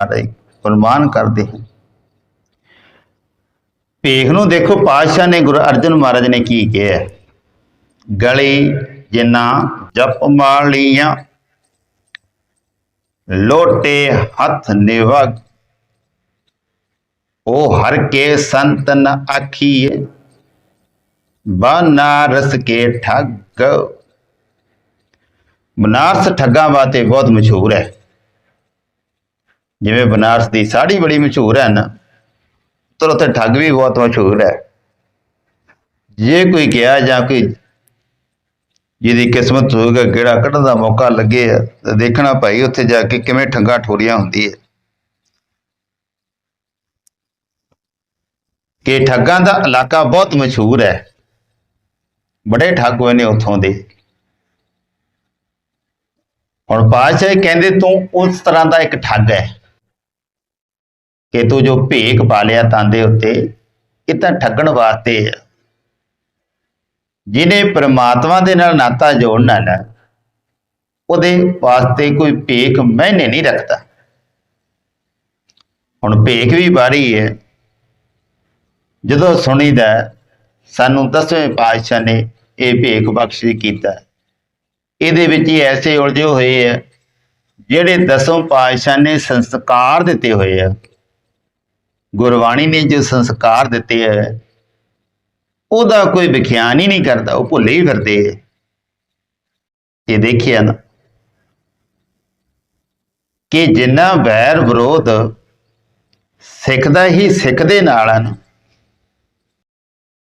ਮਹਾਰਾਜ ਕੁਰਬਾਨ ਕਰਦੇ ਹਨ। ਭੇਖ ਨੂੰ ਦੇਖੋ, ਪਾਤਸ਼ਾਹ ਨੇ ਗੁਰੂ ਅਰਜਨ ਮਹਾਰਾਜ ਨੇ ਕੀ ਕਿਹਾ? ਗਲੀ ਜਿਨਾ ਜਪ ਮਾਲੀਆਂ ਲੋਟੇ ਹੱਥ ਨਿਵਗ ਉਹ ਹਰ ਕੇ ਸੰਤ ਨ ਆਖੀਏ ਬਨਾਰਸ ਕੇ ਠੱਗ। ਬਨਾਰਸ ਠੱਗਾਂ ਵਾਸਤੇ ਬਹੁਤ ਮਸ਼ਹੂਰ ਹੈ। ਜਿਵੇਂ ਬਨਾਰਸ ਦੀ ਸਾੜੀ ਬੜੀ ਮਸ਼ਹੂਰ ਹੈ ਨਾ ਤਾਂ ਉੱਥੇ ਠੱਗ ਵੀ ਬਹੁਤ ਮਸ਼ਹੂਰ ਹੈ। ਜੇ ਕੋਈ ਗਿਆ ਜਾਂ ਕੋਈ ਜਿਹਦੀ ਕਿਸਮਤ ਹੋਵੇਗਾ ਕਿਹੜਾ ਕੱਢਣ ਦਾ ਮੌਕਾ ਲੱਗੇ ਤਾਂ ਦੇਖਣਾ ਭਾਈ ਉੱਥੇ ਜਾ ਕੇ ਕਿਵੇਂ ਠੱਗਾ ਠੋਰੀਆਂ ਹੁੰਦੀ ਹੈ। ਕਿ ਠੱਗਾਂ ਦਾ ਇਲਾਕਾ ਬਹੁਤ ਮਸ਼ਹੂਰ ਹੈ। ਬੜੇ ਠੱਗ ਹੋਏ ਨੇ ਉੱਥੋਂ ਦੇ। ਹੁਣ ਪਾਤਸ਼ਾਹ ਕਹਿੰਦੇ ਤੂੰ ਉਸ ਤਰ੍ਹਾਂ ਦਾ ਇੱਕ ਠੱਗ ਹੈ। ਕਿ ਤੂੰ ਜੋ ਭੇਖ ਪਾ ਲਿਆ ਤਾਂ ਦੇ ਉੱਤੇ, ਇਹ ਤਾਂ ਠੱਗਣ ਵਾਸਤੇ ਹੈ ਜਿਹਨੇ ਪ੍ਰਮਾਤਮਾ ਦੇ ਨਾਲ ਨਾਤਾ ਜੋੜਨਾ ਨਾ, ਉਹਦੇ ਵਾਸਤੇ ਕੋਈ ਭੇਖ ਮਹਿਨੇ ਨਹੀਂ ਰੱਖਦਾ। ਹੁਣ ਭੇਖ ਵੀ ਬਾਰੀ ਹੈ। ਜਦੋਂ ਸੁਣੀਦਾ, ਸਾਨੂੰ ਦਸਵੇਂ ਪਾਤਸ਼ਾਹ ਨੇ ਇਹ ਭੇਖ ਬਖਸ਼ਿਸ਼ ਕੀਤਾ। ਇਹਦੇ ਵਿੱਚ ਹੀ ਐਸੇ ਉਲਝੇ ਹੋਏ ਆ, ਜਿਹੜੇ ਦਸਵੇਂ ਪਾਤਸ਼ਾਹ ਨੇ ਸੰਸਕਾਰ ਦਿੱਤੇ ਹੋਏ ਆ। ਗੁਰਬਾਣੀ ਨੇ ਜੋ ਸੰਸਕਾਰ ਦਿੱਤੇ ਹੈ, ਉਹਦਾ ਕੋਈ ਵਿਖਿਆਨ ਹੀ ਨਹੀਂ ਕਰਦਾ, ਉਹ ਭੁੱਲੇ ਹੀ ਫਿਰਦੇ ਇਹ ਦੇਖਿਆ ਨਾ ਕਿ ਜਿੰਨਾ ਵੈਰ ਵਿਰੋਧ ਸਿੱਖ ਦਾ ਹੀ ਸਿੱਖ ਦੇ ਨਾਲ ਹਨ।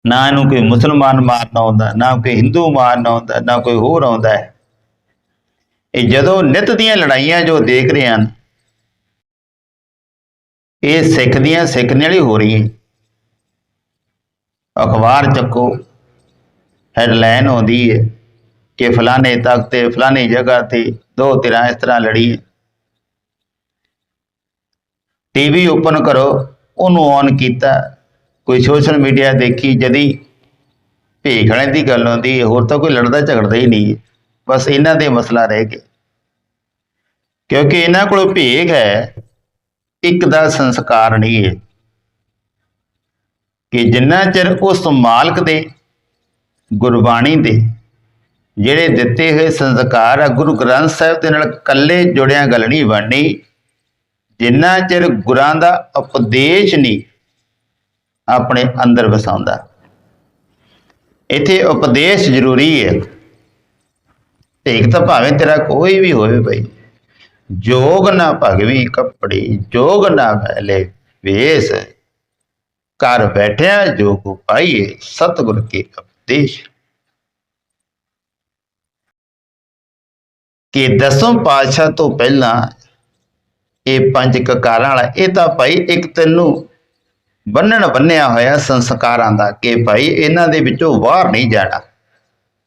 ਨਾ ਇਹਨੂੰ ਕੋਈ ਮੁਸਲਮਾਨ ਮਾਰਨਾ ਆਉਂਦਾ, ਨਾ ਕੋਈ ਹਿੰਦੂ ਮਾਰਨਾ ਆਉਂਦਾ, ਨਾ ਕੋਈ ਹੋਰ ਆਉਂਦਾ ਹੈ। ਇਹ ਜਦੋਂ ਨਿਤ ਦੀਆਂ ਲੜਾਈਆਂ ਜੋ ਦੇਖ ਰਹੇ ਹਨ ਇਹ ਸਿੱਖ ਦੀਆਂ ਸਿੱਖ ਨਾਲ ਹੀ ਹੋ। ਰਹੀਆਂ ਅਖਬਾਰ ਚੱਕੋ ਹੈਡਲਾਈਨ ਆਉਂਦੀ ਹੈ ਕਿ ਫਲਾਣੇ ਤੱਕ ਤੇ ਫਲਾਣੀ ਜਗ੍ਹਾ ਤੇ ਦੋ ਧਿਰਾਂ ਇਸ ਤਰ੍ਹਾਂ ਲੜੀ ਟੀਵੀ ਓਪਨ ਕਰੋ, ਉਹਨੂੰ ਔਨ ਕੀਤਾ। ਕੋਈ ਸੋਸ਼ਲ ਮੀਡੀਆ ਦੇਖੀ, ਜਦੀ ਭੇਖਣੇ ਦੀ ਗੱਲ ਆਉਂਦੀ ਹੈ, ਹੋਰ ਤਾਂ ਕੋਈ ਲੜਦਾ ਝਗੜਦਾ ਹੀ ਨਹੀਂ ਹੈ। ਬਸ ਇਹਨਾਂ ਦੇ ਮਸਲਾ ਰਹਿ ਗਿਆ ਕਿਉਂਕਿ ਇਹਨਾਂ ਕੋਲ ਭੇਖ ਹੈ ਇੱਕ ਦਾ ਸੰਸਕਾਰ ਨਹੀਂ ਹੈ ਕਿ ਜਿੰਨਾ ਚਿਰ ਉਸ ਮਾਲਕ ਦੇ, ਗੁਰਬਾਣੀ ਦੇ, ਜਿਹੜੇ ਦਿੱਤੇ ਹੋਏ ਸੰਸਕਾਰ ਆ, ਗੁਰੂ ਗ੍ਰੰਥ ਸਾਹਿਬ ਦੇ ਨਾਲ ਇਕੱਲੇ ਜੁੜਿਆ ਗੱਲ ਨਹੀਂ ਬਣਨੀ, ਜਿੰਨਾ ਚਿਰ ਗੁਰਾਂ ਦਾ ਉਪਦੇਸ਼ ਨਹੀਂ ਆਪਣੇ ਅੰਦਰ ਵਸਾਉਂਦਾ। ਇੱਥੇ ਉਪਦੇਸ਼ ਜ਼ਰੂਰੀ ਹੈ ਭੇਖ ਤਾਂ ਭਾਵੇਂ ਤੇਰਾ ਕੋਈ ਵੀ ਹੋਵੇ ਭਾਈ। ਜੋਗ ਨਾ ਭਗਵੀ ਕੱਪੜੀ, ਜੋਗ ਨਾ ਮੈਲੇ ਵੇਸ। ਘਰ ਬੈਠਿਆ ਜੋਗ ਪਾਈਏ, ਸਤਿਗੁਰ ਕੇ ਉਪਦੇਸ਼। ਕਿ ਦਸਮ ਪਾਤਸ਼ਾਹ ਤੋਂ ਪਹਿਲਾਂ ਇਹ ਪੰਜ ਕਕਾਰਾਂ ਵਾਲਾ, ਇਹ ਤਾਂ ਭਾਈ ਇੱਕ ਤੈਨੂੰ ਬੰਨਣ ਬੰਨਿਆ ਹੋਇਆ ਸੰਸਕਾਰਾਂ ਦਾ ਕਿ ਭਾਈ ਇਹਨਾਂ ਦੇ ਵਿੱਚੋਂ ਬਾਹਰ ਨਹੀਂ ਜਾਣਾ।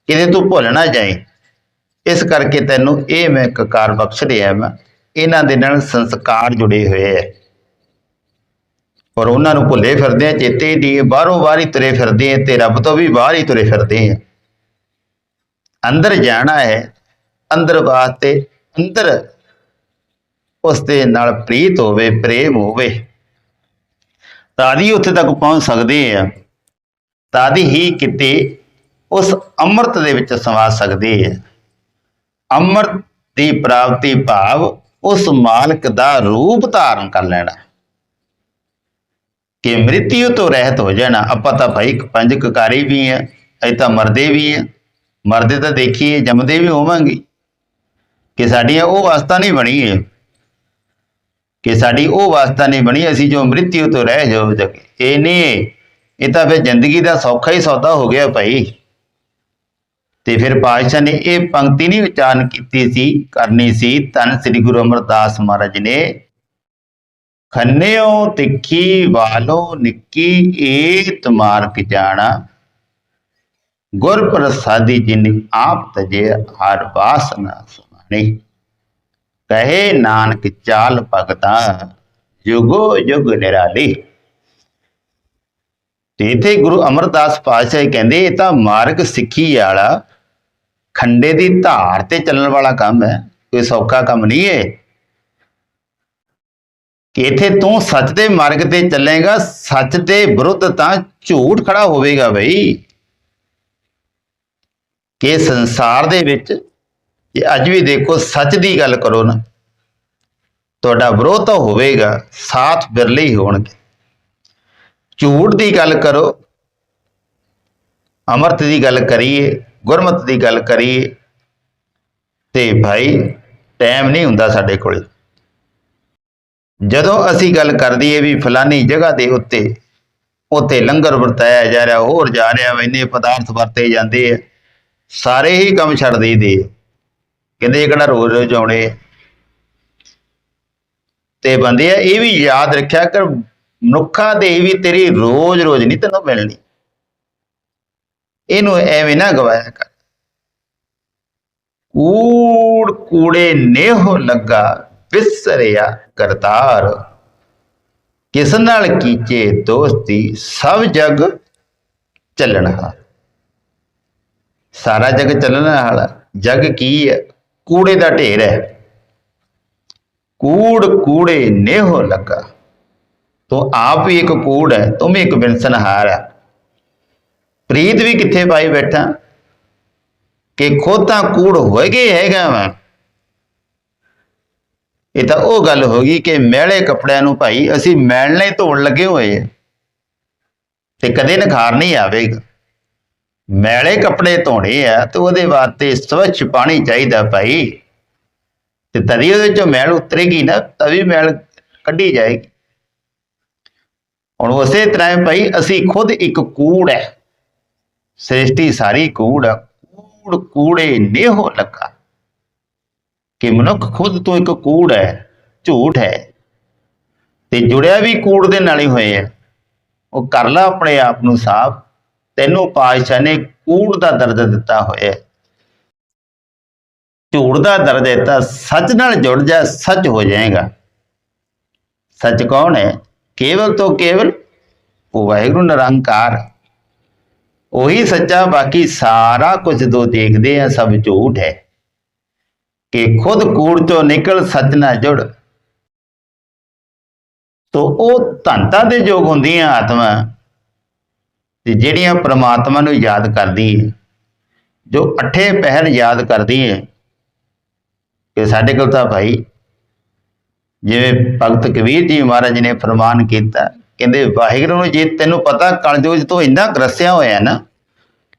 ਕਿਤੇ ਤੂੰ ਭੁੱਲ ਨਾ ਜਾਏ ਇਸ ਕਰਕੇ ਤੈਨੂੰ ਇਹ ਮੈਂ ਕਕਾਰ ਬਖਸ਼ ਰਿਹਾ ਮੈਂ ਇਹਨਾਂ ਦੇ ਨਾਲ ਸੰਸਕਾਰ ਜੁੜੇ ਹੋਏ ਐ ਔਰ ਉਹਨਾਂ ਨੂੰ ਭੁੱਲੇ ਫਿਰਦੇ ਆ, ਚੇਤੇ ਦੀ ਬਾਹਰੋਂ ਬਾਹਰ ਹੀ ਤੁਰੇ ਫਿਰਦੇ ਆ ਤੇ ਰੱਬ ਤੋਂ ਵੀ ਬਾਹਰ ਹੀ ਤੁਰੇ ਫਿਰਦੇ ਆ। ਅੰਦਰ ਜਾਣਾ ਹੈ, ਅੰਦਰ ਵਾਸਤੇ ਅੰਦਰ ਉਸ ਦੇ ਨਾਲ ਪ੍ਰੀਤ ਹੋਵੇ, ਪ੍ਰੇਮ ਹੋਵੇ ਤਾਂ ਹੀ ਉੱਥੇ ਤੱਕ ਪਹੁੰਚ ਸਕਦੇ ਆ। ਤਾਂ ਹੀ ਕਿਤੇ ਉਸ ਅੰਮ੍ਰਿਤ ਦੇ ਵਿੱਚ ਸਮਾ ਸਕਦੇ ਆ। ਅੰਮ੍ਰਿਤ ਦੀ ਪ੍ਰਾਪਤੀ ਭਾਵ ਉਸ ਮਾਲਕ ਦਾ ਰੂਪ ਧਾਰਨ ਕਰ ਲੈਣਾ। ਕਿ ਮ੍ਰਿਤਿਉ ਤੋਂ ਰਹਿਤ ਹੋ ਜਾਣਾ, ਆਪਾਂ ਤਾਂ ਭਾਈ ਪੰਜ ਕਕਾਰੀ ਵੀ ਆ, ਅਸੀਂ ਤਾਂ ਮਰਦੇ ਵੀ ਹੈ ਮਰਦੇ ਤਾਂ ਦੇਖੀਏ, ਜੰਮਦੇ ਵੀ ਹੋਵਾਂਗੇ। ਕਿ ਸਾਡੀਆਂ ਉਹ ਅਵਸਥਾ ਨਹੀਂ ਬਣੀ ਹੈ ਕਿ ਸਾਡੀ ਉਹ ਅਵਸਥਾ ਨਹੀਂ ਬਣੀ, ਅਸੀਂ ਜੋ ਮ੍ਰਿਤਿਉ ਤੋਂ ਰਹਿ ਜੋ ਇਹ ਨਹੀਂ, ਇਹ ਤਾਂ ਫਿਰ ਜ਼ਿੰਦਗੀ ਦਾ ਸੌਖਾ ਹੀ ਸੌਦਾ ਹੋ ਗਿਆ ਭਾਈ। ਤੇ ਫਿਰ ਪਾਤਸ਼ਾਹ ਨੇ ਇਹ ਪੰਕਤੀ ਨਹੀਂ ਉਚਾਰਨ ਕੀਤੀ ਸੀ, ਕਰਨੀ ਸੀ ਤਨ ਸ੍ਰੀ ਗੁਰੂ ਅਮਰਦਾਸ ਮਹਾਰਾਜ ਨੇ, ਖੰਨਿਓ ਤਿੱਖੀ ਵਾਲੋ ਨਿੱਕੀ ਏਤ ਮਾਰਕ ਜਾਣਾ, ਗੁਰ ਪ੍ਰਸਾਦੀ ਜਿਨ ਆਪ ਤਜੇ ਹਰ ਵਾਸਨਾ ਸੁਣੀ ਕਹੇ ਨਾਨਕ ਚਾਲ ਭਗਤਾ ਯੁਗੋ ਯੁਗ ਨਿਰਾਲੀ। ਤੇ ਇਥੇ ਗੁਰੂ ਅਮਰਦਾਸ ਪਾਤਸ਼ਾਹ ਕਹਿੰਦੇ, ਇਹ ਤਾਂ ਮਾਰਗ ਸਿੱਖੀ ਵਾਲਾ ਖੰਡੇ ਦੀ ਧਾਰ ਤੇ ਚੱਲਣ ਵਾਲਾ ਕੰਮ ਹੈ, ਕੋਈ ਸੌਖਾ ਕੰਮ ਨਹੀਂ ਹੈ ਕਿ ਇੱਥੇ ਤੂੰ ਸੱਚ ਦੇ ਮਾਰਗ ਤੇ ਚੱਲੇਗਾ, ਸੱਚ ਦੇ ਵਿਰੁੱਧ ਤਾਂ ਝੂਠ ਖੜਾ ਹੋਵੇਗਾ ਬਈ। ਕਿ ਸੰਸਾਰ ਦੇ ਵਿੱਚ, ਜੇ ਅੱਜ ਵੀ ਦੇਖੋ ਸੱਚ ਦੀ ਗੱਲ ਕਰੋ ਨਾ, ਤੁਹਾਡਾ ਵਿਰੋਧ ਤਾਂ ਹੋਵੇਗਾ, ਸਾਥ ਬਿਰਲੇ ਹੀ ਹੋਣਗੇ। ਝੂਠ ਦੀ ਗੱਲ ਕਰੋ, ਅਮਰਤ ਦੀ ਗੱਲ ਕਰੀਏ ਗੁਰਮਤ ਦੀ ਗੱਲ ਕਰੀਏ ਤੇ ਭਾਈ ਟਾਈਮ ਨਹੀਂ ਹੁੰਦਾ ਸਾਡੇ ਕੋਲੇ। ਜਦੋਂ ਅਸੀਂ ਗੱਲ ਕਰ ਦਈਏ ਵੀ ਫਲਾਨੀ ਜਗ੍ਹਾ ਦੇ ਉੱਤੇ ਉੱਤੇ ਲੰਗਰ ਵਰਤਾਇਆ ਜਾ ਰਿਹਾ, ਹੋਰ ਜਾ ਰਿਹਾ ਇੰਨੇ ਪਦਾਰਥ ਵਰਤੇ ਜਾਂਦੇ ਆ, ਸਾਰੇ ਹੀ ਕੰਮ ਛੱਡ ਦੇਈਦੇ ਕਹਿੰਦੇ ਇਹ ਕਿਹੜਾ ਰੋਜ਼ ਰੋਜ਼ ਆਉਣੇ ਤੇ ਬੰਦੇ ਆ, ਇਹ ਵੀ ਯਾਦ ਰੱਖਿਆ ਕਰ, ਮਨੁੱਖਾਂ ਦੇ ਵੀ ਤੇਰੀ ਰੋਜ਼ ਰੋਜ਼ ਨਹੀਂ ਤੈਨੂੰ ਮਿਲਣੀ। ਇਹਨੂੰ ਐਵੇਂ ਨਾ ਗਵਾਇਆ ਕਰ। ਕੂੜ ਕੂੜੇ ਨੇਹੋ ਲੱਗਾ ਵਿਸਰਿਆ ਕਰਤਾਰ। ਕਿਸ ਨਾਲ ਕੀਚੇ ਦੋਸਤੀ, ਸਭ ਜਗ ਚੱਲਣ ਚੱਲਣਾ ਸਾਰਾ ਜਗ ਚੱਲਣ ਵਾਲਾ ਜਗ ਕੀ ਹੈ? ਕੂੜੇ ਦਾ ਢੇਰ ਹੈ। ਕੂੜ ਕੂੜੇ ਨੇਹੋ ਲੱਗਾ। ਤੂੰ ਆਪ ਵੀ ਇੱਕ ਕੂੜ ਹੈ, ਤੂੰ ਵੀ ਇੱਕ ਬਿਨਸਨਹਾਰ ਹੈ। ਪ੍ਰੀਤ ਵੀ ਕਿੱਥੇ ਪਾਈ ਬੈਠਾ? ਕਿ ਖੁਦ ਤਾਂ ਕੂੜ ਹੋਏਗੇ ਹੈਗਾ ਵਾ। ਇਹ ਤਾਂ ਉਹ ਗੱਲ ਹੋ ਗਈ ਕਿ ਮਹਿਲੇ ਕੱਪੜਿਆਂ ਨੂੰ ਭਾਈ ਅਸੀਂ ਮੈਲਣੇ ਧੋਣ ਲੱਗੇ ਹੋਏ ਆ। ਤੇ ਕਦੇ ਨਿਖਾਰ ਨਹੀਂ ਆਵੇਗਾ। ਮੈਲੇ ਕੱਪੜੇ ਧੋਣੇ ਆ ਤੇ ਉਹਦੇ ਵਾਸਤੇ ਸਵੱਛ ਪਾਣੀ ਚਾਹੀਦਾ ਭਾਈ। ਤੇ ਤਦੀ ਉਹਦੇ ਚੋਂ ਮੈਲ ਉਤਰੇਗੀ ਨਾ ਤਵੀ ਮੈਲ ਕੱਢੀ ਜਾਏਗੀ। ਹੁਣ ਉਸੇ ਤਰ੍ਹਾਂ ਭਾਈ, ਅਸੀਂ ਖੁਦ ਇੱਕ ਕੂੜ ਹੈ। ਸ੍ਰਿਸ਼ਟੀ ਸਾਰੀ ਕੂੜ ਕੂੜ ਕੂੜੇ ਨੇਹੋ ਲੱਗਾ। ਕਿ ਮਨੁੱਖ ਖੁਦ ਤੋਂ ਇੱਕ ਕੂੜ ਹੈ, ਝੂਠ ਹੈ। ਤੇ ਜੁੜਿਆ ਵੀ ਕੂੜ ਦੇ ਨਾਲ ਹੀ ਹੋਏ ਹੈ ਉਹ ਕਰ ਲੈ ਆਪਣੇ ਆਪ ਨੂੰ ਸਾਫ਼। ਤੈਨੂੰ ਪਾਤਸ਼ਾਹ ਨੇ ਕੂੜ ਦਾ ਦਰਜਾ ਦਿੱਤਾ ਹੋਇਆ। ਹੈ ਝੂਠ ਦਾ ਦਰਜਾ ਦਿੱਤਾ ਸੱਚ ਨਾਲ ਜੁੜ ਜਾ, ਸੱਚ ਹੋ ਜਾਏਗਾ। ਸੱਚ ਕੌਣ ਹੈ? ਕੇਵਲ ਤੋਂ ਕੇਵਲ ਉਹ ਵਾਹਿਗੁਰੂ ਨਿਰੰਕਾਰ। ਉਹੀ ਸੱਚਾ, ਬਾਕੀ ਸਾਰਾ ਕੁਝ ਜੋ ਦੇਖਦੇ ਆ, ਸਭ ਝੂਠ ਹੈ। ਕਿ ਖੁਦ ਕੂੜ ਚੋਂ ਨਿਕਲ, ਸੱਚ ਨਾਲ ਜੁੜ। ਤੋ ਉਹ ਧੰਤਾ ਦੇ ਯੋਗ ਹੁੰਦੀਆਂ ਆਤਮਾ, ਤੇ ਜਿਹੜੀਆਂ ਪ੍ਰਮਾਤਮਾ ਨੂੰ ਯਾਦ ਕਰਦੀ ਹੈ ਜੋ ਅਠੇ ਪਹਿਰ ਯਾਦ ਕਰਦੀ ਹੈ ਕਿ ਸਾਡੇ ਕੋਲ ਤਾਂ ਭਾਈ, ਜਿਵੇਂ ਭਗਤ ਕਬੀਰ ਜੀ ਮਹਾਰਾਜ ਨੇ ਫਰਮਾਨ ਕੀਤਾ ਕਹਿੰਦੇ ਵਾਹਿਗੁਰੂ ਨੂੰ ਜੇ ਤੈਨੂੰ ਪਤਾ ਕਲਯੁਗ ਤੋਂ ਇੰਨਾ ਗਰਸਿਆ ਹੋਇਆ ਨਾ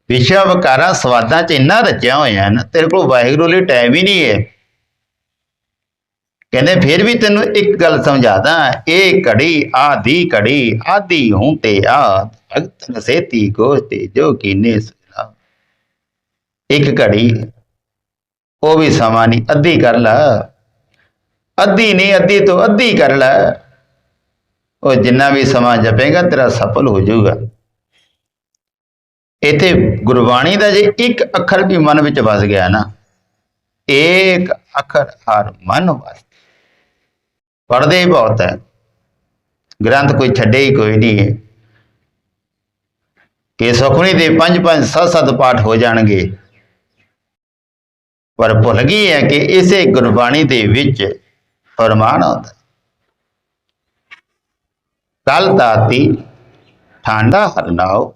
ਵਿਸ਼ਾ ਵਿਕਾਰਾਂ ਸਵਾਦਾਂ ਚ ਇੰਨਾ ਰਚਿਆ ਹੋਇਆ ਨਾ, ਤੇਰੇ ਕੋਲ ਵਾਹਿਗੁਰੂ ਲਈ ਟਾਈਮ ਹੀ ਨਹੀਂ ਹੈ। ਕਹਿੰਦੇ ਫਿਰ ਵੀ ਤੈਨੂੰ ਇੱਕ ਗੱਲ ਸਮਝਾਦਾ, ਇਹ ਘੜੀ, ਆਦੀ ਘੜੀ, ਆਦੀ ਹੂੰ ਤੇ ਆਦ ਭਗਤ ਨਸੇਤੀ ਗੋਸਤੇ ਜੋ ਕੀਨੇ ਸੁਣਾ ਇੱਕ ਘੜੀ, ਉਹ ਵੀ ਸਮਾਂ ਨਹੀਂ, ਅੱਧੀ ਕਰ ਲੈ। ਅੱਧੀ ਨਹੀਂ, ਅੱਧੀ ਤੋਂ ਅੱਧੀ ਕਰ ਲੈ। ਉਹ ਜਿੰਨਾ ਵੀ ਸਮਾਂ ਜਪੇਗਾ, ਤੇਰਾ ਸਫਲ ਹੋ ਜਾਊਗਾ। ਇਥੇ ਗੁਰਬਾਣੀ ਦਾ ਜੇ ਇੱਕ ਅੱਖਰ ਵੀ ਮਨ ਵਿੱਚ ਵਸ ਗਿਆ ਨਾ, ਇੱਕ ਅੱਖਰ ਹਰ ਮਨ ਵਸ ਪੜਦੇ ਹੀ ਬਹੁਤ ਹੈ। ਗ੍ਰੰਥ ਕੋਈ ਛੱਡੇ ਹੀ ਕੋਈ ਨਹੀਂ ਹੈ। ਕਿ ਸੁਖਮਨੀ ਦੇ ਪੰਜ ਪੰਜ ਸੱਤ ਸੱਤ ਪਾਠ ਹੋ ਜਾਣਗੇ। ਪਰ ਭੁੱਲ ਗਈ ਹੈ ਕਿ ਇਸੇ ਗੁਰਬਾਣੀ ਦੇ ਵਿੱਚ ਫਰਮਾਨ ਆਉਂਦਾ ਕਲ ਤਾਤੀ ਠਾਂਡਾ ਹਰਨਾਓ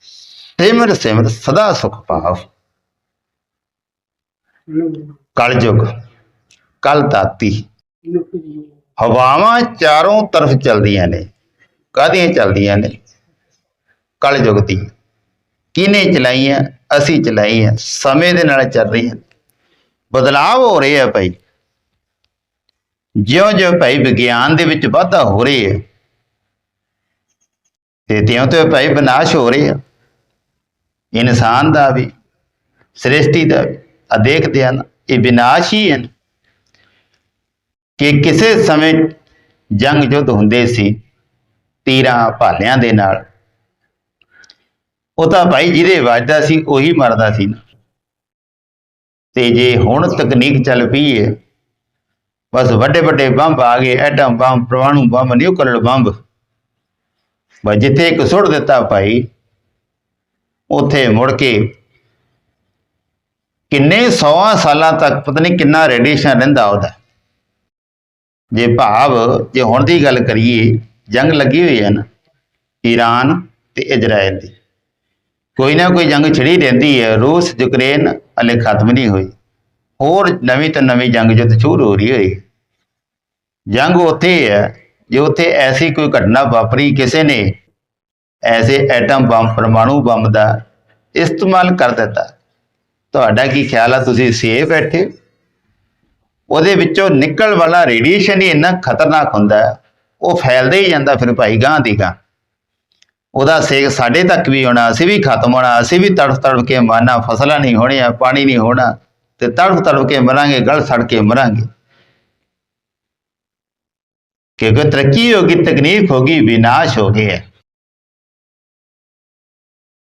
ਸਿਮਰ ਸਿਮਰ ਸਦਾ ਸੁਖ ਪਾਵ। ਕਲਯੁਗ ਕਲ ਤਾਤੀ ਹਵਾਵਾਂ ਚਾਰੋਂ ਤਰਫ ਚਲਦੀਆਂ ਨੇ। ਕਾਹਦੀਆਂ ਚਲਦੀਆਂ ਨੇ? ਕਲਯੁਗ ਦੀ। ਕਿਹਨੇ ਚਲਾਈਆਂ? ਅਸੀਂ ਚਲਾਈਆਂ। ਸਮੇਂ ਦੇ ਨਾਲ ਚੱਲ ਰਹੀਆਂ। ਬਦਲਾਅ ਹੋ ਰਹੇ ਆ ਭਾਈ। ਜਿਉਂ-ਜਿਉਂ ਭਾਈ ਵਿਗਿਆਨ ਦੇ ਵਿੱਚ ਵਾਧਾ ਹੋ ਰਿਹਾ ਹੈ, ਤੇ ਤਿਉਂ ਤਿਉਂ ਭਾਈ ਵਿਨਾਸ਼ ਹੋ ਰਹੇ ਆ। ਇਨਸਾਨ ਦਾ ਵੀ, ਸ੍ਰਿਸ਼ਟੀ ਦਾ ਵੀ ਆ ਦੇਖਦੇ ਹਨ, ਇਹ ਵਿਨਾਸ਼ ਹੀ ਹਨ ਕਿ ਕਿਸੇ ਸਮੇਂ ਜੰਗ ਯੁੱਧ ਹੁੰਦੇ ਸੀ, ਤੀਰਾਂ ਭਾਲਿਆਂ ਦੇ ਨਾਲ। ਉਹ ਤਾਂ ਭਾਈ ਜਿਹਦੇ ਵੱਜਦਾ ਸੀ, ਉਹੀ ਮਰਦਾ ਸੀ ਨਾ। ਤੇ ਜੇ ਹੁਣ ਤਕਨੀਕ ਚੱਲ ਪਈ ਹੈ ਬਸ ਵੱਡੇ ਵੱਡੇ ਬੰਬ ਆ ਗਏ ਐਟਮ ਬੰਬ ਪਰਮਾਣੂ ਬੰਬ ਨਿਊਕਲੀਅਰ ਬੰਬ। ਬਸ ਜਿੱਥੇ ਇੱਕ ਸੁੱਟ ਦਿੱਤਾ ਭਾਈ, ਉੱਥੇ ਮੁੜ ਕੇ ਕਿੰਨੇ ਸੌਆਂ ਸਾਲਾਂ ਤੱਕ ਪਤਾ ਨਹੀਂ ਕਿੰਨਾ ਰੇਡੀਏਸ਼ਨ ਰਹਿੰਦਾ ਉਹਦਾ। ਜੇ ਭਾਵ, ਜੇ ਹੁਣ ਦੀ ਗੱਲ ਕਰੀਏ, ਜੰਗ ਲੱਗੀ ਹੋਈ ਹੈ ਨਾ, ਈਰਾਨ ਤੇ ਇਜ਼ਰਾਈਲ ਦੀ। ਕੋਈ ਨਾ ਕੋਈ ਜੰਗ ਛਿੜੀ ਰਹਿੰਦੀ ਹੈ, ਰੂਸ, ਯੂਕਰੇਨ ਹਲੇ ਖਤਮ ਨਹੀਂ ਹੋਈ। ਹੋਰ ਨਵੀਂ ਤੋਂ ਨਵੀਂ ਜੰਗ ਜੁੱਧ ਸ਼ੁਰੂ ਹੋ ਰਹੀ ਹੋਈ। ਜੰਗ ਉੱਥੇ ਹੈ ਜੇ ਉੱਥੇ ਐਸੀ ਕੋਈ ਘਟਨਾ ਵਾਪਰੀ ਕਿਸੇ ਨੇ ਐਸੇ ਐਟਮ ਬੰਬ ਪਰਮਾਣੂ ਬੰਬ ਦਾ ਇਸਤੇਮਾਲ ਕਰ ਦਿੱਤਾ। ਤੁਹਾਡਾ ਕੀ ਖਿਆਲ ਆ? ਤੁਸੀਂ ਸੇਫ ਬੈਠੇ ਹੋ? ਉਹਦੇ ਵਿੱਚੋਂ ਨਿਕਲ ਵਾਲਾ ਰੇਡੀਏਸ਼ਨ ਹੀ ਇੰਨਾ ਖਤਰਨਾਕ ਹੁੰਦਾ ਹੈ, ਉਹ ਫੈਲਦਾ ਹੀ ਜਾਂਦਾ ਫਿਰ ਭਾਈ ਗਾਂ ਦੀ ਗਾਂ ਉਹਦਾ ਸੇਕ ਸਾਡੇ ਤੱਕ ਵੀ ਹੋਣਾ ਅਸੀਂ ਵੀ ਖਤਮ ਹੋਣਾ ਅਸੀਂ ਵੀ ਤੜਫ ਤੜਫ ਕੇ ਮਾਰਨਾ ਫਸਲਾਂ ਨਹੀਂ ਹੋਣੀਆਂ ਪਾਣੀ ਨਹੀਂ ਹੋਣਾ ਤੇ ਤੜਫ ਤੜਫ ਕੇ ਮਰਾਂਗੇ ਗਲ ਸੜ ਕੇ ਮਰਾਂਗੇ। ਕਿਉਂਕਿ ਤਰੱਕੀ ਹੋਗੀ ਤਕਨੀਕ ਹੋਗੀ ਵਿਨਾਸ਼ ਹੋ ਗਿਆ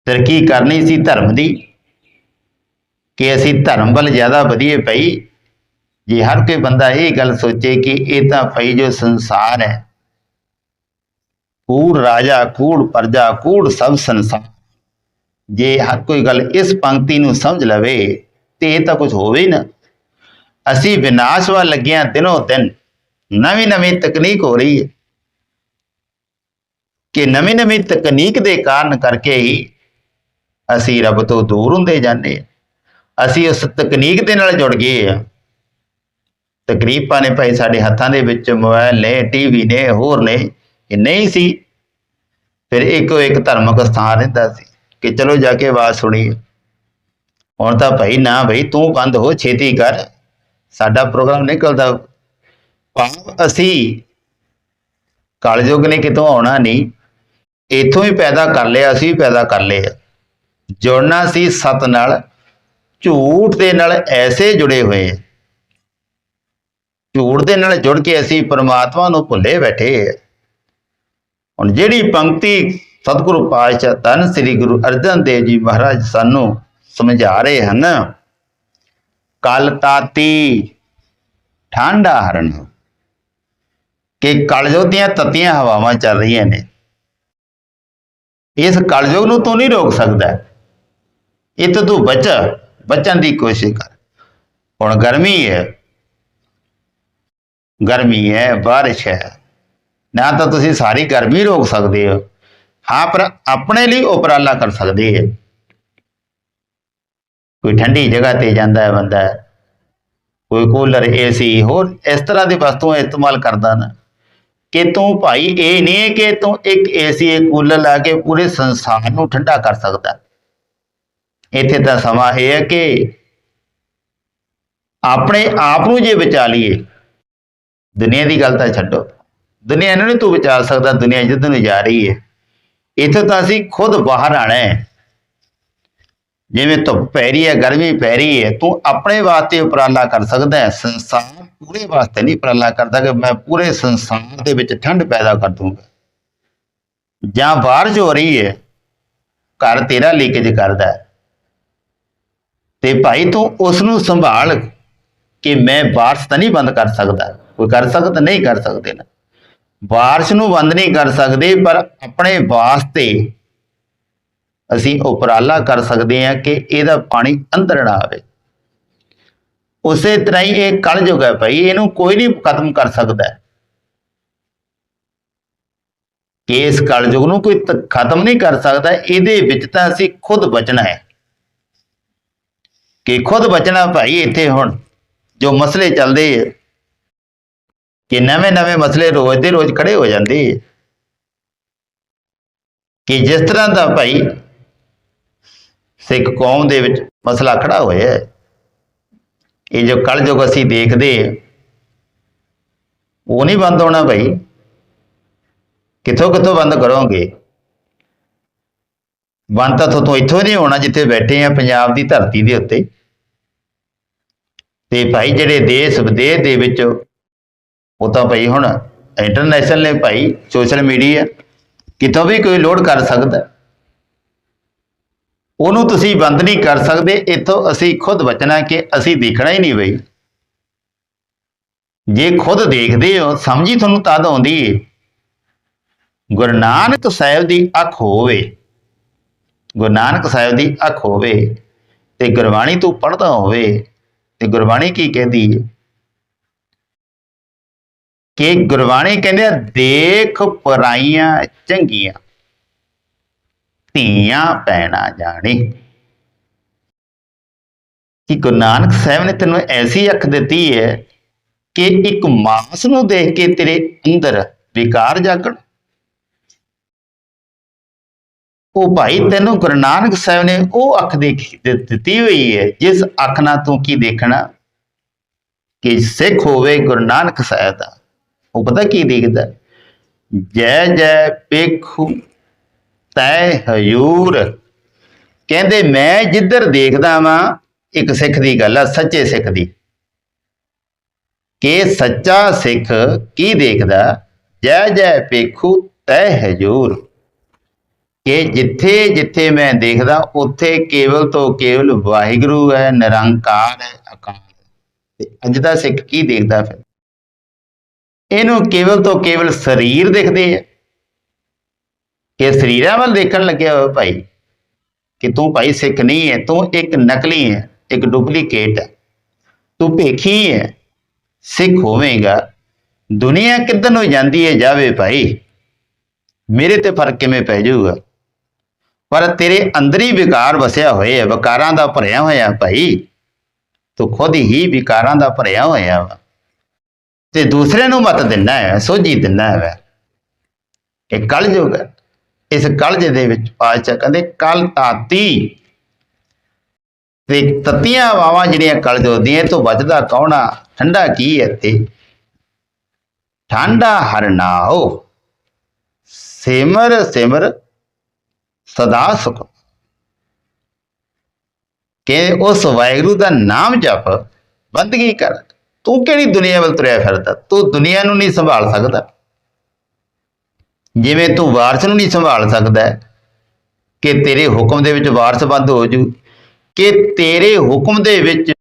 ਤਰੱਕੀ ਕਰਨੀ ਸੀ ਧਰਮ ਦੀ, ਕਿ ਅਸੀਂ ਧਰਮ ਵੱਲ ਜ਼ਿਆਦਾ ਵਧੀਏ ਪਈ ਜੇ ਹਰ ਕੋਈ ਬੰਦਾ ਇਹ ਗੱਲ ਸੋਚੇ ਕਿ ਇਹ ਤਾਂ ਭਈ ਜੋ ਸੰਸਾਰ ਹੈ, ਕੂੜ ਰਾਜਾ, ਕੂੜ ਪਰਜਾ, ਕੂੜ ਸਭ ਸੰਸਾਰ, ਜੇ ਹਰ ਕੋਈ ਗੱਲ ਇਸ ਪੰਕਤੀ ਨੂੰ ਸਮਝ ਲਵੇ, ਤੇ ਇਹ ਤਾਂ ਕੁਝ ਹੋਵੇ ਹੀ ਨਾ। ਅਸੀਂ ਵਿਨਾਸ਼ ਵੱਲ ਲੱਗਿਆ ਦਿਨੋਂ ਦਿਨ ਨਵੀਂ ਨਵੀਂ ਤਕਨੀਕ ਹੋ ਰਹੀ ਹੈ। ਕਿ ਨਵੀਂ ਨਵੀਂ ਤਕਨੀਕ ਦੇ ਕਾਰਨ ਕਰਕੇ ਹੀ ਅਸੀਂ ਰੱਬ ਤੋਂ ਦੂਰ ਹੁੰਦੇ ਜਾਂਦੇ ਹਾਂ। ਅਸੀਂ ਉਸ ਤਕਨੀਕ ਦੇ ਨਾਲ ਜੁੜ ਗਏ ਆ ਤਕਰੀਬਾਂ ਨੇ ਭਾਈ ਸਾਡੇ ਹੱਥਾਂ ਦੇ ਵਿੱਚ ਮੋਬਾਈਲ ਨੇ ਟੀਵੀ ਨੇ, ਹੋਰ ਨੇ, ਇਹ ਨਹੀਂ ਸੀ। ਫਿਰ ਇੱਕੋ ਇੱਕ ਧਰਮਕ ਸਥਾਨ ਰਹਿੰਦਾ ਸੀ ਕਿ ਚਲੋ ਜਾ ਕੇ ਆਵਾਜ਼ ਸੁਣੀ ਹੁਣ ਤਾਂ ਭਾਈ ਨਾ ਭਾਈ ਤੂੰ ਬੰਦ ਹੋ, ਛੇਤੀ ਕਰ। ਸਾਡਾ ਪ੍ਰੋਗਰਾਮ ਨਿਕਲਦਾ ਭਾਵ ਅਸੀਂ ਕਲਯੁਗ ਨੇ ਕਿਤੋਂ ਆਉਣਾ ਨਹੀਂ, ਇਥੋਂ ਹੀ ਪੈਦਾ ਕਰ ਲਿਆ, ਅਸੀਂ ਵੀ ਪੈਦਾ ਕਰ ਲਿਆ ਜੁੜਨਾ ਸੀ ਸਤ ਨਾਲ, ਝੂਠ ਦੇ ਨਾਲ ਐਸੇ ਜੁੜੇ ਹੋਏ ਝੂਠ ਦੇ ਨਾਲ ਜੁੜ ਕੇ ਅਸੀਂ ਪਰਮਾਤਮਾ ਨੂੰ ਭੁੱਲੇ ਬੈਠੇ ਹਾਂ। ਹੁਣ ਜਿਹੜੀ ਪੰਕਤੀ ਸਤਿਗੁਰੂ ਪਾਤਸ਼ਾਹ ਧੰਨ ਸ੍ਰੀ ਗੁਰੂ ਅਰਜਨ ਦੇਵ ਜੀ ਮਹਾਰਾਜ ਸਾਨੂੰ ਸਮਝਾ ਰਹੇ ਹਨ, ਕਲ ਤਾਤੀ ਠੰਡਾ ਹਰਨ ਕਿ ਕਲਯੁਗ ਦੀਆਂ ਤਤੀਆਂ ਹਵਾਵਾਂ ਚੱਲ ਰਹੀਆਂ ਨੇ। ਇਸ ਕਲਯੁਗ ਨੂੰ ਤੂੰ ਨਹੀਂ ਰੋਕ ਸਕਦਾ। ਇਹ ਤਾਂ ਤੂੰ ਬਚ, ਬਚਣ ਦੀ ਕੋਸ਼ਿਸ਼ ਕਰ। ਹੁਣ ਗਰਮੀ ਹੈ। ਗਰਮੀ ਹੈ, ਬਾਰਿਸ਼ ਹੈ। ਨਾ ਤਾਂ ਤੁਸੀਂ ਸਾਰੀ ਗਰਮੀ ਰੋਕ ਸਕਦੇ ਹੋ। ਹਾਂ, ਪਰ ਆਪਣੇ ਲਈ ਉਪਰਾਲਾ ਕਰ ਸਕਦੇ ਹੋ। ਕੋਈ ਠੰਡੀ ਜਗ੍ਹਾ ਤੇ ਜਾਂਦਾ ਹੈ ਬੰਦਾ। ਕੋਈ ਕੂਲਰ, ਏਸੀ, ਹੋਰ ਇਸ ਤਰ੍ਹਾਂ ਦੀ ਵਸਤੂਆਂ ਇਸਤੇਮਾਲ ਕਰਦਾ ਨਾ। ਕਿ ਤੂੰ ਭਾਈ ਇਹ ਨਹੀਂ ਹੈ ਕਿ ਤੂੰ ਇੱਕ ਏਸੀ ਇੱਕ ਕੂਲਰ ਲਾ ਕੇ ਪੂਰੇ ਸੰਸਾਰ ਨੂੰ ਠੰਡਾ ਕਰ ਸਕਦਾ। ਇੱਥੇ ਤਾਂ ਸਮਾਂ ਇਹ ਹੈ ਕਿ ਆਪਣੇ ਆਪ ਨੂੰ ਜੇ ਬਚਾ ਲਈਏ, ਦੁਨੀਆ ਦੀ ਗੱਲ ਤਾਂ ਛੱਡੋ। ਦੁਨੀਆ ਨੂੰ ਨਹੀਂ ਤੂੰ ਬਚਾ ਸਕਦਾ, ਦੁਨੀਆ ਜਿੱਦ ਨੂੰ ਜਾ ਰਹੀ ਹੈ। ਇੱਥੇ ਤਾਂ ਅਸੀਂ ਖੁਦ ਬਾਹਰ ਆਣਾ ਹੈ। ਜਿਵੇਂ ਧੁੱਪ ਪੈ ਰਹੀ ਹੈ, ਗਰਮੀ ਪੈ ਰਹੀ ਹੈ, ਤੂੰ ਆਪਣੇ ਵਾਸਤੇ ਉਪਰਾਲਾ ਕਰ ਸਕਦਾ ਹੈ, ਸੰਸਾਰ ਪੂਰੇ ਵਾਸਤੇ ਨਹੀਂ ਉਪਰਾਲਾ ਕਰਦਾ ਕਿ ਮੈਂ ਪੂਰੇ ਸੰਸਾਰ ਦੇ ਵਿੱਚ ਠੰਡ ਪੈਦਾ ਕਰ ਦੂੰਗਾ ਜਾਂ ਬਾਰਿਸ਼ ਹੋ ਰਹੀ ਹੈ, ਘਰ ਤੇਰਾ ਲੀਕੇਜ ਕਰਦਾ ਤੇ ਭਾਈ ਤੂੰ ਉਸ ਨੂੰ ਸੰਭਾਲ ਕਿ ਮੈਂ ਬਾਰਿਸ਼ ਤਾਂ ਨਹੀਂ ਬੰਦ ਕਰ ਸਕਦਾ। ਕੋਈ ਕਰ ਸਕਦਾ ਨਹੀਂ ਕਰ ਸਕਦੇ ਨਾ। ਬਾਰਿਸ਼ ਨੂੰ ਬੰਦ ਨਹੀਂ ਕਰ ਸਕਦੇ, ਪਰ ਆਪਣੇ ਵਾਸਤੇ ਅਸੀਂ ਉਪਰਾਲਾ ਕਰ ਸਕਦੇ ਹਾਂ ਕਿ ਇਹਦਾ ਪਾਣੀ ਅੰਦਰ ਨਾ ਆਵੇ। ਉਸੇ ਤਰ੍ਹਾਂ ਹੀ ਇਹ ਕਲਯੁਗ ਹੈ ਭਾਈ, ਇਹਨੂੰ ਕੋਈ ਨਹੀਂ ਖਤਮ ਕਰ ਸਕਦਾ ਇਸ ਕਲਯੁਗ ਨੂੰ ਕੋਈ ਖਤਮ ਨਹੀਂ ਕਰ ਸਕਦਾ, ਇਹਦੇ ਵਿੱਚ ਤਾਂ ਅਸੀਂ ਖੁਦ ਬਚਣਾ ਹੈ। ਕਿ ਖੁਦ ਬਚਣਾ ਭਾਈ ਇੱਥੇ ਹੁਣ, ਜੋ ਮਸਲੇ ਚੱਲਦੇ ਆ, ਕਿ ਨਵੇਂ ਨਵੇਂ ਮਸਲੇ ਰੋਜ਼ ਦੇ ਰੋਜ਼ ਖੜੇ ਹੋ ਜਾਂਦੇ ਕਿ ਜਿਸ ਤਰ੍ਹਾਂ ਦਾ ਭਾਈ ਸਿੱਖ ਕੌਮ ਦੇ ਵਿੱਚ ਮਸਲਾ ਖੜਾ ਹੋਇਆ ਹੈ। ਇਹ ਜੋ ਕਲਯੁਗ ਅਸੀਂ ਦੇਖਦੇ ਉਹ ਨਹੀਂ ਬੰਦ ਹੋਣਾ ਭਾਈ ਕਿੱਥੋਂ ਕਿੱਥੋਂ ਬੰਦ ਕਰੋਗੇ? ਬੰਦ ਤਾਂ ਤੋਂ ਇੱਥੋਂ ਨਹੀਂ ਹੋਣਾ ਜਿੱਥੇ ਬੈਠੇ ਆ ਪੰਜਾਬ ਦੀ ਧਰਤੀ ਦੇ ਉੱਤੇ। ਤੇ ਭਾਈ ਜਿਹੜੇ ਦੇਸ਼ ਵਿਦੇਸ਼ ਦੇ ਵਿੱਚ, ਉਹ ਤਾਂ ਭਾਈ ਹੁਣ ਇੰਟਰਨੈਸ਼ਨਲ ਨੇ ਭਾਈ ਸੋਸ਼ਲ ਮੀਡੀਆ ਕਿਤੋਂ ਵੀ ਕੋਈ ਲੋਡ ਕਰ ਸਕਦਾ। ਉਹਨੂੰ ਤੁਸੀਂ ਬੰਦ ਨਹੀਂ ਕਰ ਸਕਦੇ, ਇੱਥੋਂ ਅਸੀਂ ਖੁਦ ਬਚਣਾ ਕਿ ਅਸੀਂ ਦੇਖਣਾ ਹੀ ਨਹੀਂ ਬਈ। ਜੇ ਖੁਦ ਦੇਖਦੇ ਹੋ, ਸਮਝੀ ਤੁਹਾਨੂੰ ਤਦ ਆਉਂਦੀ ਏ। ਗੁਰੂ ਨਾਨਕ ਸਾਹਿਬ ਦੀ ਅੱਖ ਹੋਵੇ। ਗੁਰੂ ਨਾਨਕ ਸਾਹਿਬ ਦੀ ਅੱਖ ਹੋਵੇ ਤੇ ਗੁਰਬਾਣੀ ਤੂੰ ਪੜ੍ਹਦਾ ਹੋਵੇ ਤੇ ਗੁਰਬਾਣੀ ਕੀ ਕਹਿੰਦੀ ਹੈ ਕਿ ਗੁਰਬਾਣੀ ਕਹਿੰਦੇ ਆ, ਦੇਖ ਪਰਾਈਆਂ ਚੰਗੀਆਂ। ਧੀਆਂ ਪੈਣਾ ਜਾਣੀ। ਕਿ ਗੁਰੂ ਨਾਨਕ ਸਾਹਿਬ ਨੇ ਤੈਨੂੰ ਐਸੀ ਅੱਖ ਦਿੱਤੀ ਹੈ ਕਿ ਇੱਕ ਮਾਸ ਨੂੰ ਦੇਖ ਕੇ ਤੇਰੇ ਅੰਦਰ ਵਿਕਾਰ ਜਾਗਣ। ਉਹ ਭਾਈ ਤੈਨੂੰ ਗੁਰੂ ਨਾਨਕ ਸਾਹਿਬ ਨੇ ਉਹ ਅੱਖ ਦੇਖ ਦਿੱਤੀ ਹੋਈ ਹੈ, ਜਿਸ ਅੱਖ ਨਾਲ ਤੂੰ ਕੀ ਦੇਖਣਾ? ਕਿ ਸਿੱਖ ਹੋਵੇ ਗੁਰੂ ਨਾਨਕ ਸਾਹਿਬ ਦਾ। ਉਹ ਪਤਾ ਕੀ ਦੇਖਦਾ? ਜੈ ਜੈ ਪੇਖੂ ਤੈ ਹਯੂਰ। ਕਹਿੰਦੇ, ਮੈਂ ਜਿੱਧਰ ਦੇਖਦਾ ਵਾਂ, ਇੱਕ ਸਿੱਖ ਦੀ ਗੱਲ ਆ, ਸੱਚੇ ਸਿੱਖ ਦੀ। ਕਿ ਸੱਚਾ ਸਿੱਖ ਕੀ ਦੇਖਦਾ? ਜੈ ਜੈ ਪੇਖੂ ਤੈ ਹਜੂਰ ਕਿ ਜਿੱਥੇ ਜਿੱਥੇ ਮੈਂ ਦੇਖਦਾ, ਉੱਥੇ ਕੇਵਲ ਤੋਂ ਕੇਵਲ ਵਾਹਿਗੁਰੂ ਹੈ, ਨਿਰੰਕਾਰ ਹੈ, ਅਕਾਲ ਹੈ। ਤੇ ਅੱਜ ਦਾ ਸਿੱਖ ਕੀ ਦੇਖਦਾ ਫਿਰ? ਇਹਨੂੰ ਕੇਵਲ ਤੋਂ ਕੇਵਲ ਸਰੀਰ ਦਿਖਦੇ ਆ। ਕਿ ਸਰੀਰਾਂ ਵੱਲ ਦੇਖਣ ਲੱਗਿਆ ਹੋਇਆ ਭਾਈ, ਕਿ ਤੂੰ ਭਾਈ ਸਿੱਖ ਨਹੀਂ ਹੈ, ਤੂੰ ਇੱਕ ਨਕਲੀ ਹੈ, ਇੱਕ ਡੁਪਲੀਕੇਟ ਹੈ। ਤੂੰ ਭੇਖੀ ਹੈ, ਸਿੱਖ ਹੋਵੇਂਗਾ। ਦੁਨੀਆ ਕਿੱਧਰ ਨੂੰ ਜਾਂਦੀ ਹੈ, ਜਾਵੇ ਭਾਈ। ਮੇਰੇ ਤੇ ਫ਼ਰਕ ਕਿਵੇਂ ਪੈ ਜਾਊਗਾ? ਪਰ ਤੇਰੇ ਅੰਦਰ ਹੀ ਵਿਕਾਰ ਵਸਿਆ ਹੋਇਆ ਹੈ ਵਿਕਾਰਾਂ ਦਾ ਭਰਿਆ ਹੋਇਆ ਭਾਈ। ਤੂੰ ਖੁਦ ਹੀ ਵਿਕਾਰਾਂ ਦਾ ਭਰਿਆ ਹੋਇਆ ਵਾ। ਤੇ ਦੂਸਰੇ ਨੂੰ ਮਤ ਦਿੰਦਾ ਹੈ, ਸੋਝੀ ਦਿੰਦਾ ਹੈ। ਇਹ ਕਲਯੁਗ ਹੈ। ਇਸ ਕਲਜ ਦੇ ਵਿੱਚ ਪਾਤਸ਼ਾਹ ਕਹਿੰਦੇ ਕਲ ਤਾਤੀ। ਤੇ ਤਤੀਆਂ ਵਾਵਾਂ ਜਿਹੜੀਆਂ ਕਲਜ ਹੁੰਦੀਆਂ ਤੋਂ ਬਚਦਾ ਕੌਣਾ ਠੰਡਾ ਕੀ ਹੈ ਤੇ ਠੰਡਾ ਹਰਨਾਓ ਸਿਮਰ ਸਿਮਰ, ਸਦਾ ਸੁਖ। ਕਿ ਉਸ ਵਾਹਿਗੁਰੂ ਦਾ ਨਾਮ ਜਪ, ਬੰਦਗੀ ਕਰ। ਤੂੰ ਕਿਹੜੀ ਦੁਨੀਆ ਵੱਲ ਤੁਰਿਆ ਫਿਰਦਾ? ਤੂੰ ਦੁਨੀਆ ਨੂੰ ਨਹੀਂ ਸੰਭਾਲ ਸਕਦਾ। ਜਿਵੇਂ ਤੂੰ ਵਾਰਸ ਨੂੰ ਨਹੀਂ ਸੰਭਾਲ ਸਕਦਾ, ਕਿ ਤੇਰੇ ਹੁਕਮ ਦੇ ਵਿੱਚ ਵਾਰਸ ਬੰਦ ਹੋ ਜੂ, ਕਿ ਤੇਰੇ ਹੁਕਮ ਦੇ ਵਿੱਚ